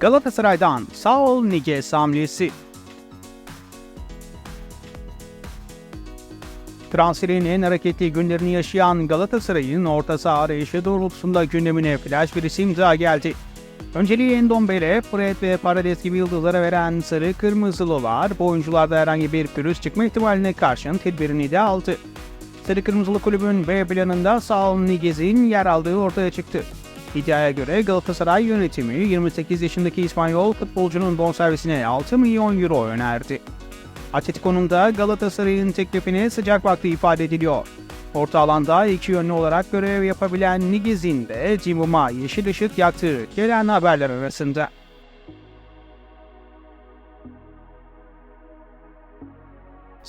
Galatasaray'dan Saul Niguez hamlesi. Transferin en hareketli günlerini yaşayan Galatasaray'ın orta saha arayışı doğrultusunda gündemine flash bir isim daha geldi. Önceliği Endombele, Fred ve Paredes gibi yıldızlara veren sarı kırmızılılar bu oyuncularda herhangi bir pürüz çıkma ihtimaline karşın tedbirini de aldı. Sarı Kırmızılı Kulübün B planında Saul Niguez'in yer aldığı ortaya çıktı. İddiaya göre Galatasaray yönetimi 28 yaşındaki İspanyol futbolcunun bonservisine 6 milyon euro önerdi. Atletico'nun da Galatasaray'ın teklifine sıcak baktığı ifade ediliyor. Orta alanda iki yönlü olarak görev yapabilen Nigiz'in de Cimum'a yeşil ışık yaktığı gelen haberler arasında.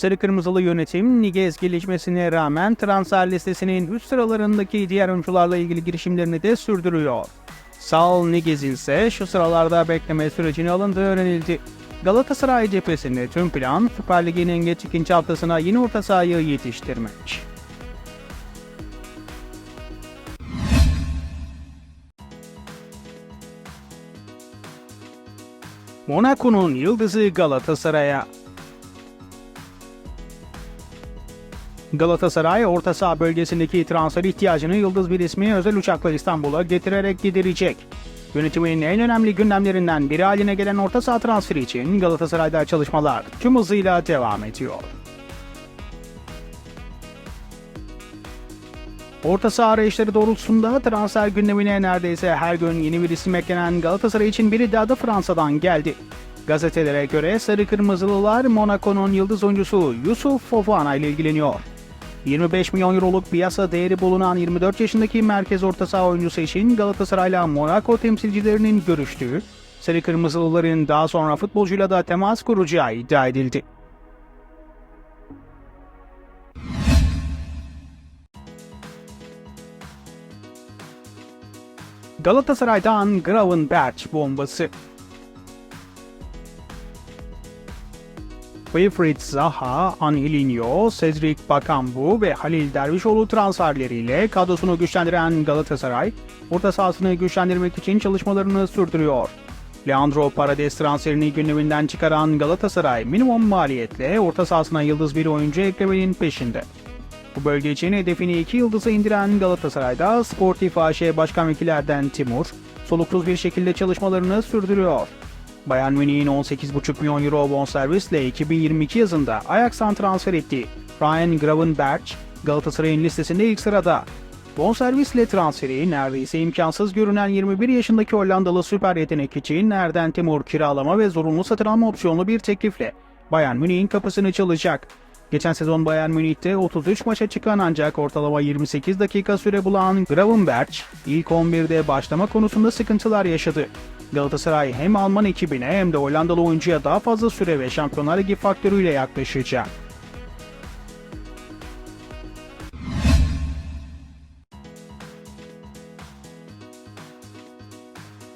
Sarı Kırmızılı yönetim Nigez gelişmesine rağmen transfer listesinin üst sıralarındaki diğer oyuncularla ilgili girişimlerini de sürdürüyor. Saul Nigez'in ise şu sıralarda bekleme sürecine alındığı öğrenildi. Galatasaray cephesinde tüm plan Süper Lig'in en geç ikinci haftasına yeni orta sahayı yetiştirmek. Monaco'nun yıldızı Galatasaray'a. Galatasaray orta saha bölgesindeki transfer ihtiyacını yıldız bir ismi özel uçakla İstanbul'a getirerek giderecek. Yönetimin en önemli gündemlerinden biri haline gelen orta saha transferi için Galatasaray'da çalışmalar tüm hızıyla devam ediyor. Orta saha arayışları doğrultusunda transfer gündemine neredeyse her gün yeni bir isim eklenen Galatasaray için bir iddia da Fransa'dan geldi. Gazetelere göre Sarı Kırmızılılar Monaco'nun yıldız oyuncusu Yusuf Fofana ile ilgileniyor. 25 milyon euroluk piyasa değeri bulunan 24 yaşındaki merkez orta saha oyuncusu için Galatasaray'la Monaco temsilcilerinin görüştüğü, Sarı Kırmızılıların daha sonra futbolcuyla da temas kuracağı iddia edildi. Galatasaray'dan Gravenberch bombası. Wilfried Zaha, Angelinho, Cedric Bakambu ve Halil Dervişoğlu transferleriyle kadrosunu güçlendiren Galatasaray, orta sahasını güçlendirmek için çalışmalarını sürdürüyor. Leandro Paredes transferini gündeminden çıkaran Galatasaray minimum maliyetle orta sahasına yıldız bir oyuncu eklemenin peşinde. Bu bölge için hedefini iki yıldıza indiren Galatasaray'da Sportif AŞ Başkan Vekillerden Timur, soluksuz bir şekilde çalışmalarını sürdürüyor. Bayern Münih'in 18,5 milyon euro bonservisle 2022 yazında Ajax'tan transfer ettiği Ryan Gravenberch, Galatasaray'ın listesinde ilk sırada. Bonservisle transferi neredeyse imkansız görünen 21 yaşındaki Hollandalı süper yetenek için Erden Timur kiralama ve zorunlu satın alma opsiyonlu bir teklifle Bayern Münih'in kapısını çalacak. Geçen sezon Bayern Münih'te 33 maça çıkan ancak ortalama 28 dakika süre bulan Gravenberch ilk 11'de başlama konusunda sıkıntılar yaşadı. Galatasaray hem Alman ekibine hem de Hollandalı oyuncuya daha fazla süre ve Şampiyonlar Ligi faktörüyle yaklaşacak.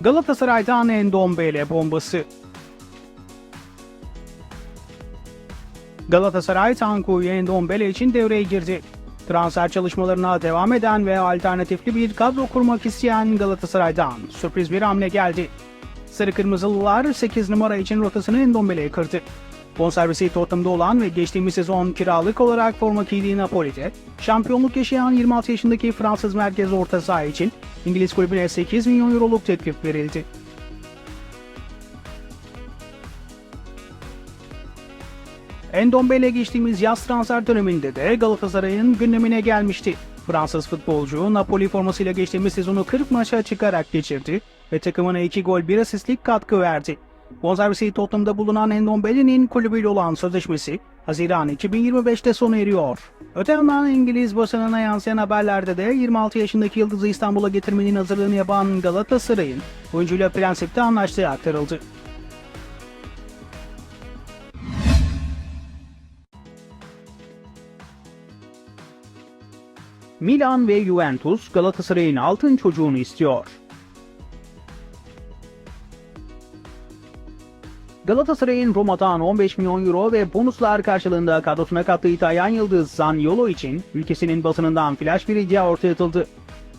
Galatasaray'dan Endombele bombası. Galatasaray Tanku Endombele için devreye girdi. Transfer çalışmalarına devam eden ve alternatifli bir kadro kurmak isteyen Galatasaray'dan sürpriz bir hamle geldi. Sarı Kırmızılılar 8 numara için rotasını Endombele'ye kırdı. Bonservisi Tottenham'da olan ve geçtiğimiz sezon kiralık olarak forma giydiği Napoli'de, şampiyonluk yaşayan 26 yaşındaki Fransız merkez orta saha için İngiliz kulübüne 8 milyon euroluk teklif verildi. Endombele geçtiğimiz yaz transfer döneminde de Galatasaray'ın gündemine gelmişti. Fransız futbolcu Napoli formasıyla geçtiğimiz sezonu 40 maça çıkarak geçirdi ve takımına 2 gol 1 asistlik katkı verdi. Bonservisi Tottenham'da bulunan Endombele'nin kulübüyle olan sözleşmesi Haziran 2025'te sona eriyor. Öte yandan İngiliz basınına yansıyan haberlerde de 26 yaşındaki Yıldız'ı İstanbul'a getirmenin hazırlığını yapan Galatasaray'ın oyuncuyla prensipte anlaştığı aktarıldı. Milan ve Juventus Galatasaray'ın altın çocuğunu istiyor. Galatasaray'ın Roma'dan 15 milyon euro ve bonuslar karşılığında kadrosuna kattığı İtalyan yıldız Zaniolo için ülkesinin basınından flash bir iddia ortaya atıldı.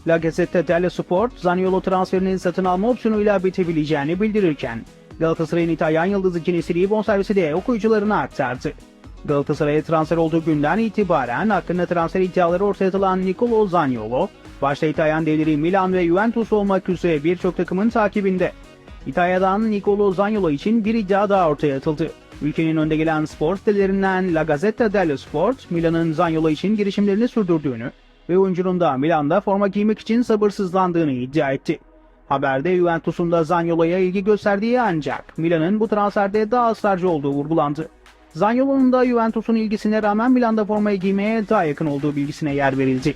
La Gazzetta dello Sport, Zaniolo transferinin satın alma opsiyonuyla bitebileceğini bildirirken, Galatasaray'ın İtalyan yıldızı Kinesiri'yi bonservisi de okuyucularına aktardı. Galatasaray'a transfer olduğu günden itibaren hakkında transfer iddiaları ortaya atılan Nicolo Zaniolo, başta İtalyan devleri Milan ve Juventus olmak üzere birçok takımın takibinde. İtalya'dan Nicolo Zaniolo için bir iddia daha ortaya atıldı. Ülkenin önde gelen spor sitelerinden La Gazzetta dello Sport, Milan'ın Zaniolo için girişimlerini sürdürdüğünü ve oyuncunun da Milan'da forma giymek için sabırsızlandığını iddia etti. Haberde Juventus'un da Zaniolo'ya ilgi gösterdiği ancak Milan'ın bu transferde daha ısrarcı olduğu vurgulandı. Zaniolo'nun da Juventus'un ilgisine rağmen Milan'da formayı giymeye daha yakın olduğu bilgisine yer verildi.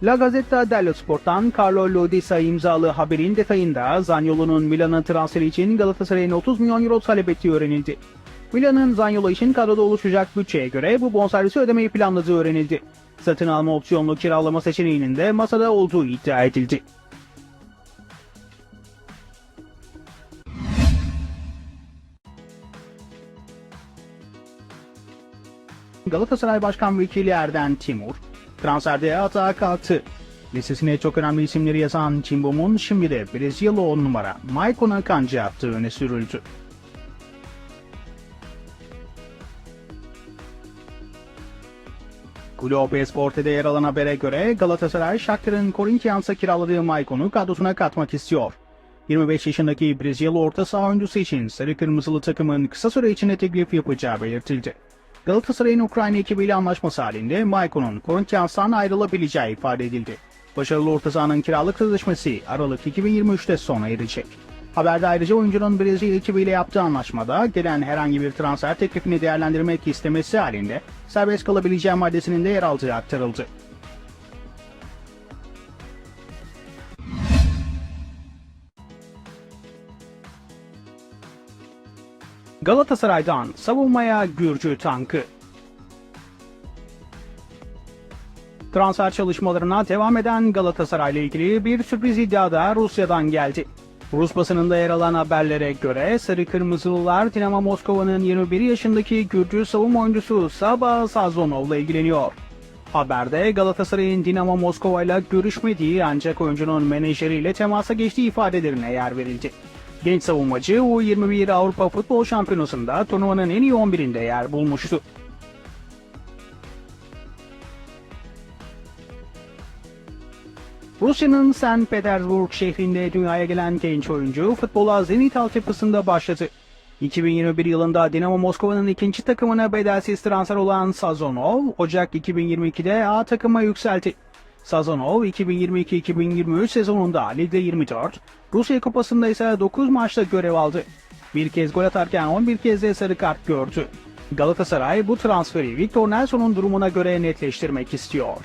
La Gazzetta dello Sport'tan Carlo Lodisa imzalı haberin detayında Zaniolo'nun Milan'a transferi için Galatasaray'ın 30 milyon euro talep ettiği öğrenildi. Milan'ın Zaniolo için kadroda oluşacak bütçeye göre bu bonservisi ödemeyi planladığı öğrenildi. Satın alma opsiyonlu kiralama seçeneğinin de masada olduğu iddia edildi. Galatasaray Başkan Vekili Erden Timur, transferde hata kalktı. Listesine çok önemli isimleri yazan Cimbom'un şimdi de Brezilyalı 10 numara Maicon Akancı yaptığı öne sürüldü. Globo Esporte'de yer alan habere göre Galatasaray Shakhtar'ın Corinthians'a kiraladığı Maicon'u kadrosuna katmak istiyor. 25 yaşındaki Brezilyalı orta saha oyuncusu için sarı kırmızılı takımın kısa süre içinde teklif yapacağı belirtildi. Galatasaray'ın Ukrayna ekibiyle anlaşması halinde Maicon'un Corinthians'tan ayrılabileceği ifade edildi. Başarılı orta sahanın kiralık sözleşmesi Aralık 2023'te sona erecek. Haberde ayrıca oyuncunun Brezilya ekibiyle yaptığı anlaşmada gelen herhangi bir transfer teklifini değerlendirmek istemesi halinde serbest kalabileceği maddesinin de yer aldığı aktarıldı. Galatasaray'dan savunmaya Gürcü tankı. Transfer çalışmalarına devam eden Galatasaray ile ilgili bir sürpriz iddia da Rusya'dan geldi. Rus basınında yer alan haberlere göre Sarı Kırmızılılar Dinamo Moskova'nın 21 yaşındaki Gürcü savunma oyuncusu Saba Sazonov'la ilgileniyor. Haberde Galatasaray'ın Dinamo Moskova ile görüşmediği ancak oyuncunun menajeriyle temasa geçtiği ifadelerine yer verildi. Genç savunmacı U21 Avrupa Futbol Şampiyonası'nda turnuvanın en iyi 11'inde yer bulmuştu. Rusya'nın St. Petersburg şehrinde dünyaya gelen genç oyuncu futbola Zenit altyapısında başladı. 2021 yılında Dinamo Moskova'nın ikinci takımına bedelsiz transfer olan Sazonov, Ocak 2022'de A takıma yükseldi. Sazonov 2022-2023 sezonunda Ligde 24, Rusya Kupası'nda ise 9 maçta görev aldı. Bir kez gol atarken 11 kez de sarı kart gördü. Galatasaray bu transferi Victor Nelson'un durumuna göre netleştirmek istiyor.